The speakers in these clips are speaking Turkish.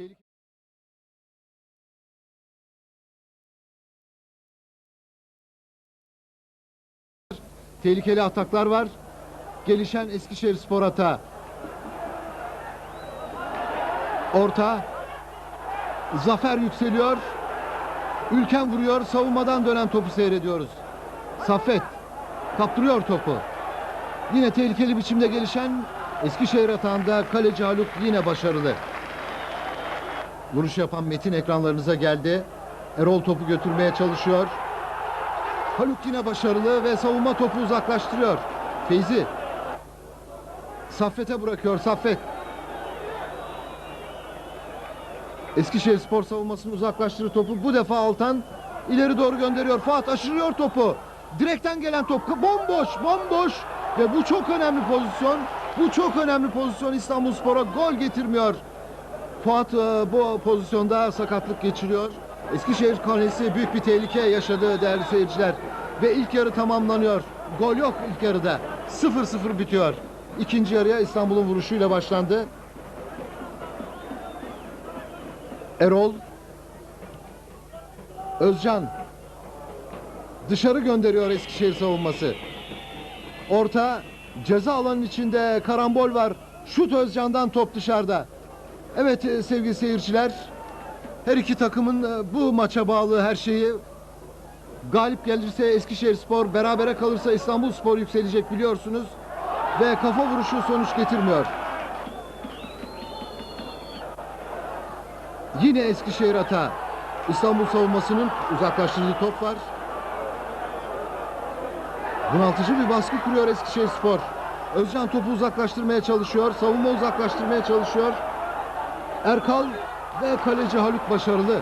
Tehlike... Tehlikeli ataklar var. Gelişen Eskişehir Spor atağı. Orta. Zafer yükseliyor. Ülken vuruyor. Savunmadan dönen topu seyrediyoruz. Saffet kaptırıyor topu. Yine tehlikeli biçimde gelişen Eskişehir atağında kaleci Haluk yine başarılı. Vuruş yapan Metin ekranlarınıza geldi. Erol topu götürmeye çalışıyor. Haluk yine başarılı ve savunma topu uzaklaştırıyor. Feyzi. Saffet'e bırakıyor Saffet. Eskişehir spor savunmasını uzaklaştırır topu. Bu defa Altan ileri doğru gönderiyor. Fuat aşırıyor topu. Direkten gelen top bomboş bomboş ve bu çok önemli pozisyon. Bu çok önemli pozisyon İstanbul Spor'a gol getirmiyor. Fuat e, bu pozisyonda sakatlık geçiriyor. Eskişehir Kalesi büyük bir tehlike yaşadı değerli seyirciler. Ve ilk yarı tamamlanıyor. Gol yok ilk yarıda. 0-0 bitiyor. İkinci yarıya İstanbul'un vuruşuyla başlandı. Erol Özcan dışarı gönderiyor Eskişehir savunması. Orta ceza alanının içinde karambol var. Şut Özcan'dan top dışarıda. Evet e, sevgili seyirciler her iki takımın e, bu maça bağlı her şeyi galip gelirse Eskişehir Spor berabere kalırsa İstanbul Spor yükselecek biliyorsunuz ve kafa vuruşu sonuç getirmiyor. Yine Eskişehir hata. İstanbul savunmasının uzaklaştırdığı top var. Bunaltıcı bir baskı kuruyor Eskişehir Spor. Özcan topu uzaklaştırmaya çalışıyor. Savunma uzaklaştırmaya çalışıyor. Erkal ve kaleci Haluk başarılı.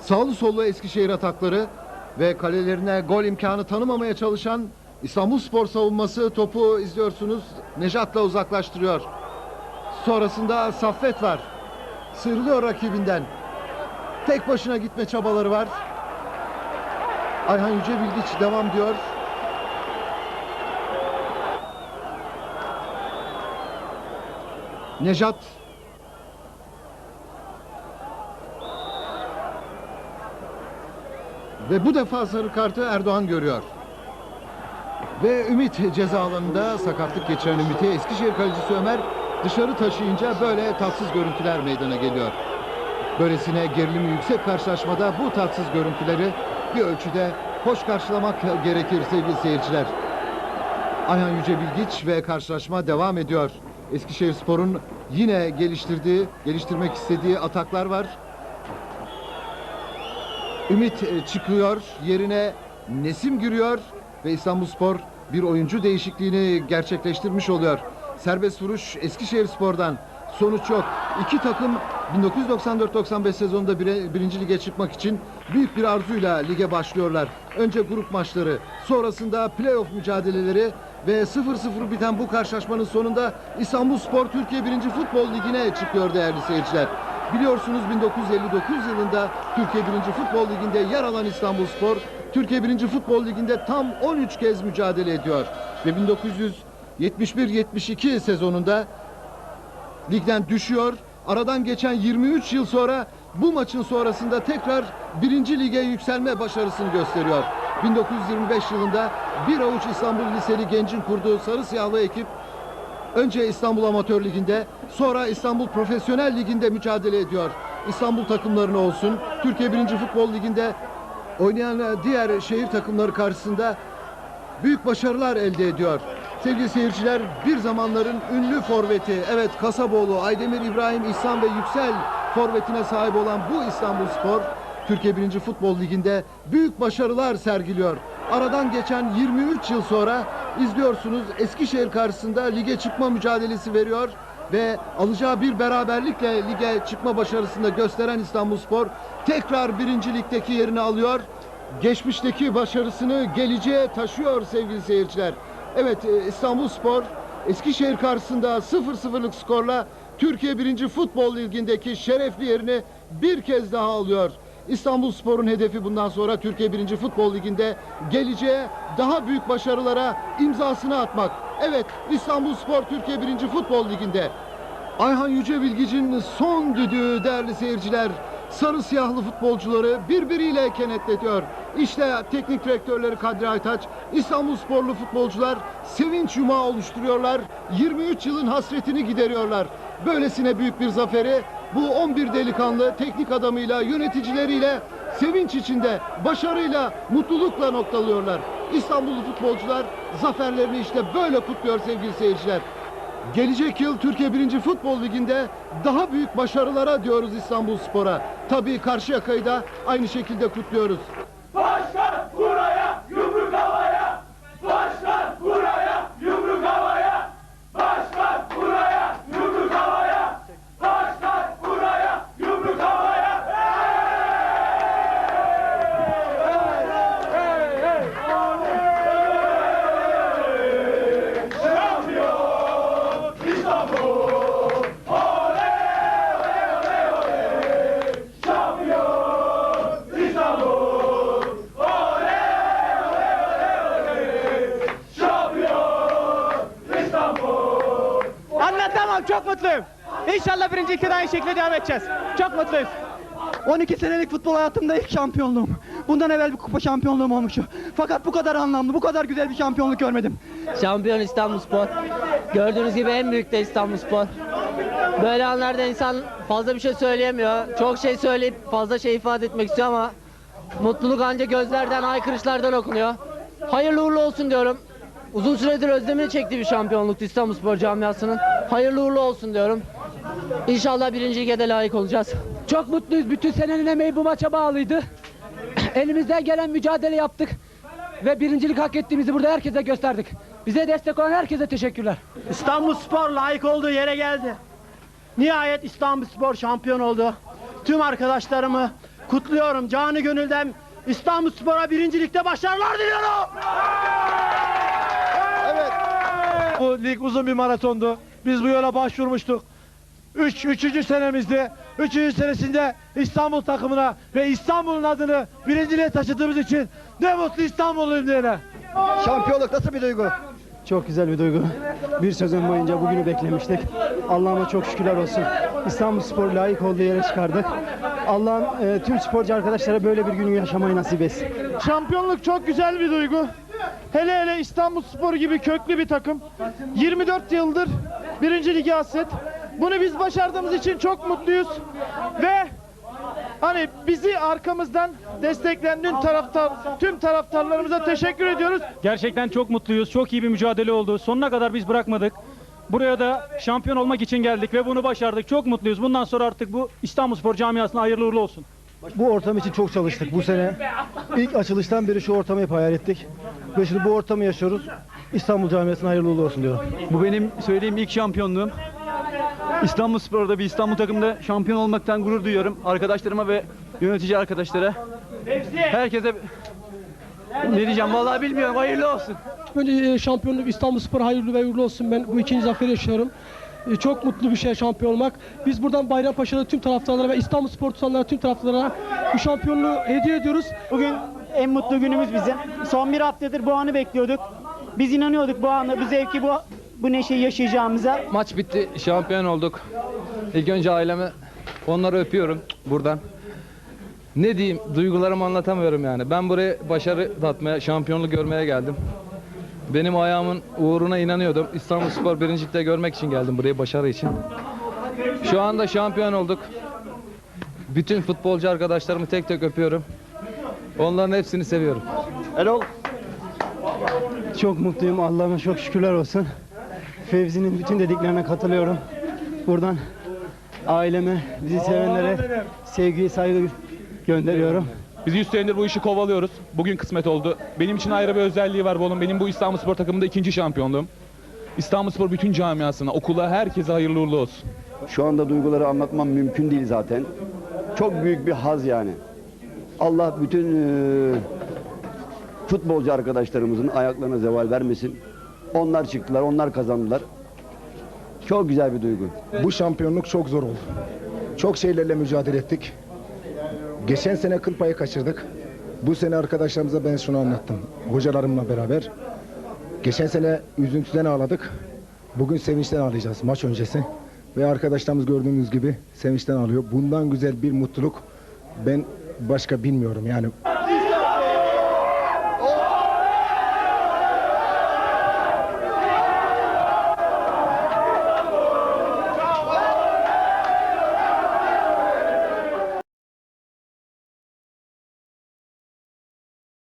Sağlı sollu Eskişehir atakları ve kalelerine gol imkanı tanımamaya çalışan İstanbul Spor savunması topu izliyorsunuz. Nejat'la uzaklaştırıyor. Sonrasında Saffet var. Sıyrılıyor rakibinden. Tek başına gitme çabaları var. Ayhan Yüce Bilgiç devam diyor. Nejat Ve bu defa sarı kartı Erdoğan görüyor. Ve Ümit ceza alanında sakatlık geçiren Ümit'i Eskişehir kalecisi Ömer dışarı taşıyınca böyle tatsız görüntüler meydana geliyor. Böylesine gerilimi yüksek karşılaşmada bu tatsız görüntüleri bir ölçüde hoş karşılamak gerekir sevgili seyirciler. Ayhan Yüce Bilgiç ve karşılaşma devam ediyor. Eskişehir Spor'un yine geliştirdiği, geliştirmek istediği ataklar var. Ümit e, çıkıyor, yerine Nesim giriyor ve İstanbulspor bir oyuncu değişikliğini gerçekleştirmiş oluyor. Serbest vuruş Eskişehir Spor'dan sonuç yok. İki takım 1994-95 sezonunda birinci lige çıkmak için büyük bir arzuyla lige başlıyorlar. Önce grup maçları, sonrasında playoff mücadeleleri ve 0-0 biten bu karşılaşmanın sonunda İstanbulspor Türkiye 1. Futbol Ligi'ne çıkıyor değerli seyirciler. Biliyorsunuz 1959 yılında Türkiye 1. Futbol Ligi'nde yer alan İstanbulspor, Türkiye 1. Futbol Ligi'nde tam 13 kez mücadele ediyor. Ve 1971-72 sezonunda ligden düşüyor. Aradan geçen 23 yıl sonra bu maçın sonrasında tekrar 1. lige yükselme başarısını gösteriyor. 1925 yılında bir avuç İstanbul Liseli Genc'in kurduğu sarı siyahlı ekip Önce İstanbul Amatör Ligi'nde, sonra İstanbul Profesyonel Ligi'nde mücadele ediyor. İstanbul takımlarına olsun, Türkiye 1. Futbol Ligi'nde oynayan diğer şehir takımları karşısında büyük başarılar elde ediyor. Sevgili seyirciler, bir zamanların ünlü forveti, evet Kasaboğlu, Aydemir İbrahim İhsan ve Yüksel forvetine sahip olan bu İstanbulspor, Türkiye 1. Futbol Ligi'nde büyük başarılar sergiliyor. Aradan geçen 23 yıl sonra izliyorsunuz Eskişehir karşısında lige çıkma mücadelesi veriyor ve alacağı bir beraberlikle lige çıkma başarısını da gösteren İstanbulspor tekrar birinci ligdeki yerini alıyor. Geçmişteki başarısını geleceğe taşıyor sevgili seyirciler. Evet e, İstanbulspor Eskişehir karşısında 0-0'lık skorla Türkiye 1. Futbol Ligi'ndeki şerefli yerini bir kez daha alıyor. İstanbulspor'un hedefi bundan sonra Türkiye 1. Futbol Ligi'nde geleceğe daha büyük başarılara imzasını atmak. Evet İstanbul Spor Türkiye 1. Futbol Ligi'nde. Ayhan Yüce Bilgici'nin son düdüğü değerli seyirciler. Sarı siyahlı futbolcuları birbiriyle kenetletiyor. İşte teknik direktörleri Kadri Aytaç, İstanbul sporlu futbolcular sevinç yumağı oluşturuyorlar. 23 yılın hasretini gideriyorlar. Böylesine büyük bir zaferi bu 11 delikanlı teknik adamıyla, yöneticileriyle sevinç içinde, başarıyla, mutlulukla noktalıyorlar. İstanbullu futbolcular zaferlerini işte böyle kutluyor sevgili seyirciler. Gelecek yıl Türkiye 1. Futbol Ligi'nde daha büyük başarılara diyoruz İstanbul Spor'a. Tabii Karşıyaka'yı da aynı şekilde kutluyoruz. Anlatamam çok mutluyum. İnşallah birinci iki de aynı şekilde devam edeceğiz. Çok mutluyuz. 12 senelik futbol hayatımda ilk şampiyonluğum. Bundan evvel bir kupa şampiyonluğum olmuştu. Fakat bu kadar anlamlı, bu kadar güzel bir şampiyonluk görmedim. Şampiyon İstanbulspor. Gördüğünüz gibi en büyük de İstanbulspor. Böyle anlarda insan fazla bir şey söyleyemiyor. Çok şey söyleyip fazla şey ifade etmek istiyor ama mutluluk ancak gözlerden, haykırışlardan okunuyor. Hayırlı uğurlu olsun diyorum. Uzun süredir özlemini çektiği bir şampiyonluktu İstanbulspor camiasının. Hayırlı uğurlu olsun diyorum. İnşallah birinci lige de layık olacağız. Çok mutluyuz. Bütün senenin emeği bu maça bağlıydı. Elimizden gelen mücadele yaptık. Ve birincilik hak ettiğimizi burada herkese gösterdik. Bize destek olan herkese teşekkürler. İstanbul Spor layık olduğu yere geldi. Nihayet İstanbul Spor şampiyon oldu. Tüm arkadaşlarımı kutluyorum. Canı gönülden İstanbul Spor'a birincilikte başarılar diliyorum. Bu lig uzun bir maratondu. Biz bu yola başvurmuştuk. 3 üç, üçüncü senemizde, üçüncü senesinde İstanbul takımına ve İstanbul'un adını birinciliğe taşıdığımız için ne mutlu İstanbulluyum diyene. Şampiyonluk nasıl bir duygu? Çok güzel bir duygu. Bir sezon boyunca bugünü beklemiştik. Allah'ıma çok şükürler olsun. İstanbul Spor layık olduğu yere çıkardık. Allah'ım e, tüm sporcu arkadaşlara böyle bir günü yaşamayı nasip etsin. Şampiyonluk çok güzel bir duygu. Hele hele İstanbul Spor gibi köklü bir takım. 24 yıldır birinci ligi hasret. Bunu biz başardığımız için çok mutluyuz. Ve hani bizi arkamızdan destekleyen tüm taraftar tüm taraftarlarımıza teşekkür ediyoruz. Gerçekten çok mutluyuz. Çok iyi bir mücadele oldu. Sonuna kadar biz bırakmadık. Buraya da şampiyon olmak için geldik ve bunu başardık. Çok mutluyuz. Bundan sonra artık bu İstanbulspor camiasına hayırlı uğurlu olsun. Bu ortam için çok çalıştık bu sene. İlk açılıştan beri şu ortamı hep hayal ettik. Ve şimdi bu ortamı yaşıyoruz. İstanbul Camiası'na hayırlı uğurlu olsun diyorum. Bu benim söylediğim ilk şampiyonluğum. İstanbulspor'da bir İstanbul takımında şampiyon olmaktan gurur duyuyorum. Arkadaşlarıma ve yönetici arkadaşlara. Herkese ne diyeceğim vallahi bilmiyorum. Hayırlı olsun. Önce e, şampiyonluk İstanbul Spor hayırlı ve uğurlu olsun. Ben bu ikinci zaferi yaşıyorum. E, Çok mutlu bir şey şampiyon olmak. Biz buradan Bayrampaşa'da tüm taraftarlara ve İstanbul Spor tutanlara tüm taraftarlara bu şampiyonluğu hediye ediyoruz. Bugün en mutlu günümüz bizim. Son bir haftadır bu anı bekliyorduk. Biz inanıyorduk bu anı, bu zevki, bu bu neşeyi yaşayacağımıza. Maç bitti, şampiyon olduk. İlk önce ailemi, onları öpüyorum buradan. Ne diyeyim, duygularımı anlatamıyorum yani. Ben buraya başarı tatmaya, şampiyonluk görmeye geldim. Benim ayağımın uğruna inanıyordum. İstanbulspor birincilikte görmek için geldim buraya, başarı için. Şu anda şampiyon olduk. Bütün futbolcu arkadaşlarımı tek tek öpüyorum. Onların hepsini seviyorum. Çok mutluyum. Allah'ıma çok şükürler olsun. Fevzi'nin bütün dediklerine katılıyorum. Buradan aileme, bizi sevenlere sevgi, saygı gönderiyorum. Biz 100 senedir bu işi kovalıyoruz. Bugün kısmet oldu. Benim için ayrı bir özelliği var bu onun. Benim bu İstanbul Spor takımında ikinci şampiyonluğum. İstanbul Spor bütün camiasına, okula, herkese hayırlı uğurlu olsun. Şu anda duyguları anlatmam mümkün değil zaten. Çok büyük bir haz yani. Allah bütün eee, futbolcu arkadaşlarımızın ayaklarına zeval vermesin. Onlar çıktılar, onlar kazandılar. Çok güzel bir duygu. Bu şampiyonluk çok zor oldu. Çok şeylerle mücadele ettik. Geçen sene kıl payı kaçırdık. Bu sene arkadaşlarımıza ben şunu anlattım. Hocalarımla beraber. Geçen sene üzüntüden ağladık. Bugün sevinçten ağlayacağız maç öncesi. Ve arkadaşlarımız gördüğünüz gibi sevinçten ağlıyor. Bundan güzel bir mutluluk ben başka bilmiyorum yani.